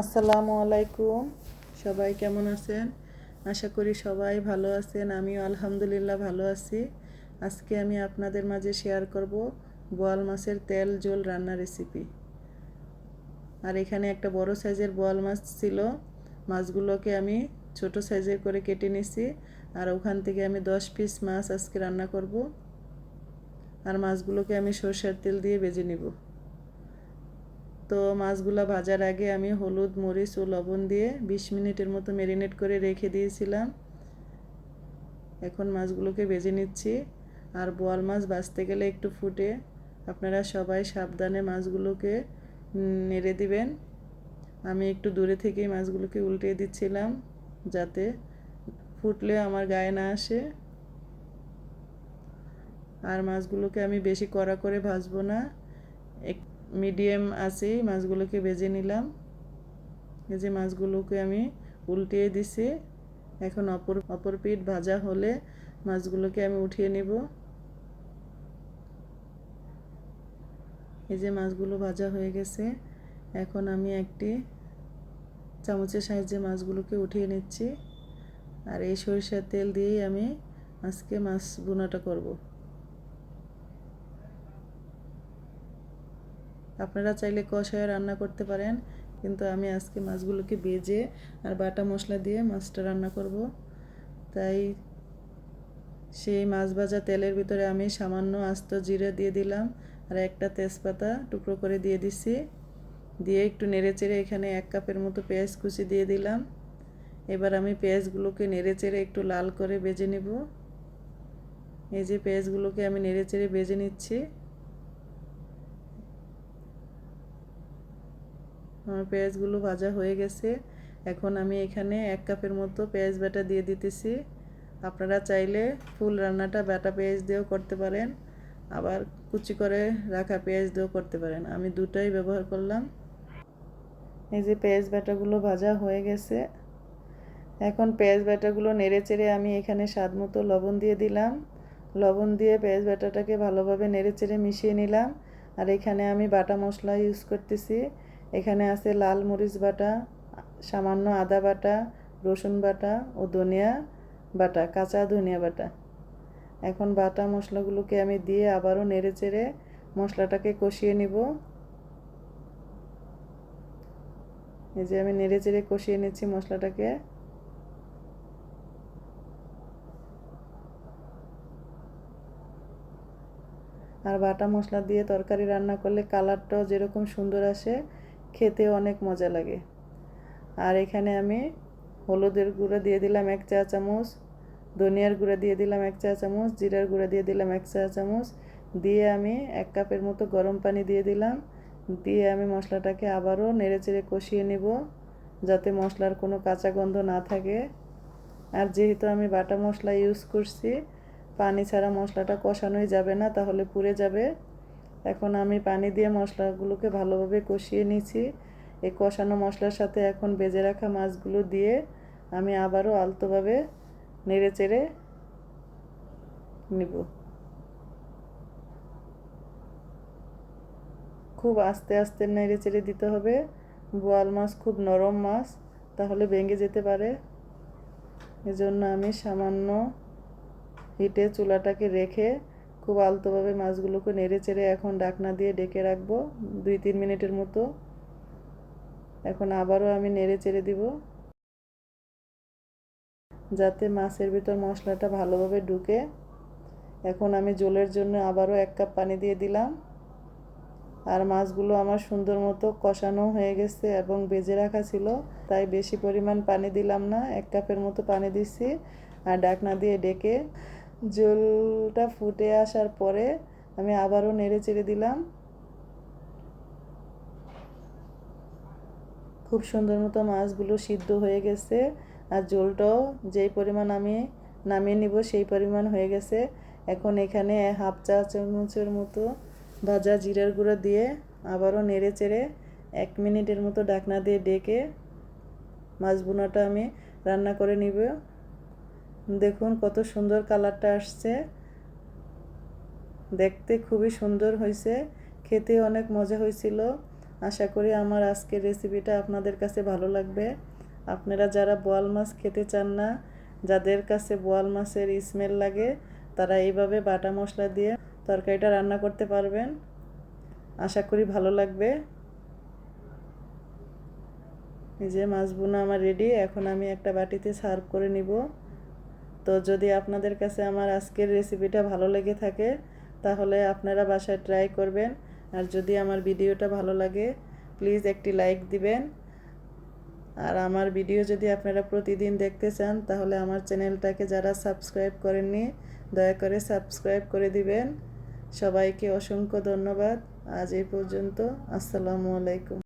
আসসালামু আলাইকুম। সবাই কেমন আছেন? আশা করি সবাই ভালো আছেন। আমিও আলহামদুলিল্লাহ ভালো আছি। আজকে আমি আপনাদের মাঝে শেয়ার করব বোয়াল মাছের তেল ঝোল রান্না রেসিপি আর এখানে একটা বড় সাইজের বোয়াল মাছ ছিল। মাছগুলোকে আমি ছোট সাইজের করে কেটে নিছি। আর ওখান থেকে আমি দশ পিস মাছ আজকে রান্না করব। আর মাছগুলোকে আমি সর্ষের তেল দিয়ে বেজে নিব। তো মাছগুলো ভাজার আগে আমি হলুদ, মরিচ ও লবণ দিয়ে বিশ মিনিটের মতো ম্যারিনেট করে রেখে দিয়েছিলাম। এখন মাছগুলোকে ভেজে নিচ্ছি। আর বোয়াল মাছ ভাজতে গেলে একটু ফুটে। আপনারা সবাই সাবধানে মাছগুলোকে নেড়ে দিবেন। আমি একটু দূরে থেকেই মাছগুলোকে উল্টে দিচ্ছিলাম যাতে ফুটলে আমার গায়ে না আসে। আর মাছগুলোকে আমি বেশি কড়া করে ভাজবো না। এক মিডিয়াম আছে, মাছগুলোকে ভেজে নিলাম। এই যে মাছগুলোকে আমি উল্টিয়ে দিছি। এখন অপর অপর পিঠ ভাজা হলে মাছগুলোকে আমি উঠিয়ে নিব। এই যে মাছগুলো ভাজা হয়ে গেছে। এখন আমি একটি চামচের সাহায্যে মাছগুলোকে উঠিয়ে নিচ্ছি। আর এই সরিষার তেল দিয়েই আমি আজকে মাছ বোনাটা করব। আপনারা চাইলে কষায় রান্না করতে পারেন, কিন্তু আমি আজকে মাছগুলোকে বেজে আর বাটা মশলা দিয়ে মাছটা রান্না করব। তাই সেই মাছ ভাজা তেলের ভিতরে আমি সামান্য আস্ত জিরে দিয়ে দিলাম আর একটা তেজপাতা টুকরো করে দিয়ে দিছি। দিয়ে একটু নেড়ে চেড়ে এখানে এক কাপের মতো পেঁয়াজ কুচি দিয়ে দিলাম। এবার আমি পেঁয়াজগুলোকে নেড়ে চেড়ে একটু লাল করে বেজে নেব। এই যে পেঁয়াজগুলোকে আমি নেড়ে চেড়ে বেজে নিচ্ছি। আমার পেঁয়াজগুলো ভাজা হয়ে গেছে। এখন আমি এখানে এক কাপের মতো পেঁয়াজ বাটা দিয়ে দিতেছি। আপনারা চাইলে ফুল রান্নাটা বাটা পেঁয়াজ দিয়েও করতে পারেন, আবার কুচি করে রাখা পেঁয়াজ দিয়েও করতে পারেন। আমি দুটাই ব্যবহার করলাম। এই যে পেঁয়াজ বাটাগুলো ভাজা হয়ে গেছে। এখন পেঁয়াজ বাটাগুলো নেড়ে চেড়ে আমি এখানে স্বাদ মতো লবণ দিয়ে দিলাম। লবণ দিয়ে পেঁয়াজ বাটাটাকে ভালোভাবে নেড়ে চেড়ে মিশিয়ে নিলাম। আর এখানে আমি বাটা মশলা ইউজ করতেছি। এখানে আছে লাল মরিচ বাটা, সামান্য আদা বাটা, রসুন বাটা ও ধনিয়া বাটা, কাঁচা ধনিয়া বাটা। এখন বাটা মশলাগুলোকে আমি দিয়ে আবারও নেড়ে চেড়ে মশলাটাকে কষিয়ে নিব। এই যে আমি নেড়ে চেড়ে কষিয়ে নিচ্ছি মশলাটাকে। আর বাটা মশলা দিয়ে তরকারি রান্না করলে কালারটাও যেরকম সুন্দর আসে খেতে অনেক মজা লাগে। আর এখানে আমি হলুদের গুঁড়ো দিয়ে দিলাম এক চা চামচ, ধনিয়ার গুঁড়া দিয়ে দিলাম এক চা চামচ, জিরার গুঁড়া দিয়ে দিলাম এক চা চামচ, দিয়ে আমি এক কাপের মতো গরম পানি দিয়ে দিলাম, দিয়ে আমি মশলাটাকে আবারও নেড়ে চেড়ে কষিয়ে নিব, যাতে মশলার কোনো কাঁচা গন্ধ না থাকে। আর যেহেতু আমি বাটা মশলা ইউজ করছি, পানি ছাড়া মশলাটা কষানোই যাবে না, তাহলে পুড়ে যাবে। এখন আমি পানি দিয়ে মশলাগুলোকে ভালোভাবে কষিয়ে নিয়েছি। এই কষানো মশলার সাথে এখন বেজে রাখা মাছগুলো দিয়ে আমি আবারও আলতোভাবে নেড়ে চেড়ে নিব। খুব আস্তে আস্তে নেড়ে চেড়ে দিতে হবে। বোয়াল মাছ খুব নরম মাছ, তাহলে ভেঙে যেতে পারে। এজন্য আমি সামান্য হিটে চুলাটাকে রেখে খুব আলতোভাবে মাছগুলোকে নেড়ে চেড়ে এখন ডাকনা দিয়ে ডেকে রাখব, দুই তিন মিনিটের মতো। এখন আবারও আমি নেড়ে চেড়ে দিব। যাতে মাছের ভিতর মশলাটা ভালোভাবে ঢুকে। এখন আমি জলের জন্য আবারও এক কাপ পানি দিয়ে দিলাম। আর মাছগুলো আমার সুন্দর মতো কষানো হয়ে গেছে এবং বেজে রাখা ছিল, তাই বেশি পরিমাণ পানি দিলাম না, এক কাপের মতো পানি দিচ্ছি আর ডাকনা দিয়ে ডেকে জলটা ফুটে আসার পরে আমি আবারও নেড়ে চেড়ে দিলাম। খুব সুন্দর মতো মাছগুলো সিদ্ধ হয়ে গেছে আর জলটাও যেই পরিমাণ আমি নামিয়ে নিব সেই পরিমাণ হয়ে গেছে। এখন এখানে হাফ চা চামচের মতো ভাজা জিরার গুঁড়ো দিয়ে আবারও নেড়ে চেড়ে এক মিনিটের মতো ডাকনা দিয়ে ডেকে মাছ বোনাটা আমি রান্না করে নিব। দেখুন কত সুন্দর কালারটা আসছে। দেখতে খুবই সুন্দর হয়েছে। খেতে অনেক মজা হয়েছিল। আশা করি আমার আজকের রেসিপিটা আপনাদের কাছে ভালো লাগবে। আপনারা যারা বোয়াল মাছ খেতে চান না, যাদের কাছে বোয়াল মাছের স্মেল লাগে, তারা এইভাবে বাটা মশলা দিয়ে তরকারিটা রান্না করতে পারবেন। আশা করি ভালো লাগবে। এই যে মাছ বোনা আমার রেডি এখন আমি একটা বাটিতে সার্ভ করে নিব। তো যদি আপনাদের কাছে আমার আজকের রেসিপিটা ভালো লেগে থাকে, তাহলে আপনারা বাসায় ট্রাই করবেন। আর যদি আমার ভিডিওটা ভালো লাগে প্লিজ একটি লাইক দিবেন। আর আমার ভিডিও যদি আপনারা প্রতিদিন দেখতে চান, তাহলে আমার চ্যানেলটাকে যারা সাবস্ক্রাইব করেননি, দয়া করে সাবস্ক্রাইব করে দিবেন। সবাইকে অসংখ্য ধন্যবাদ। আজ এই পর্যন্ত, আসসালামু আলাইকুম।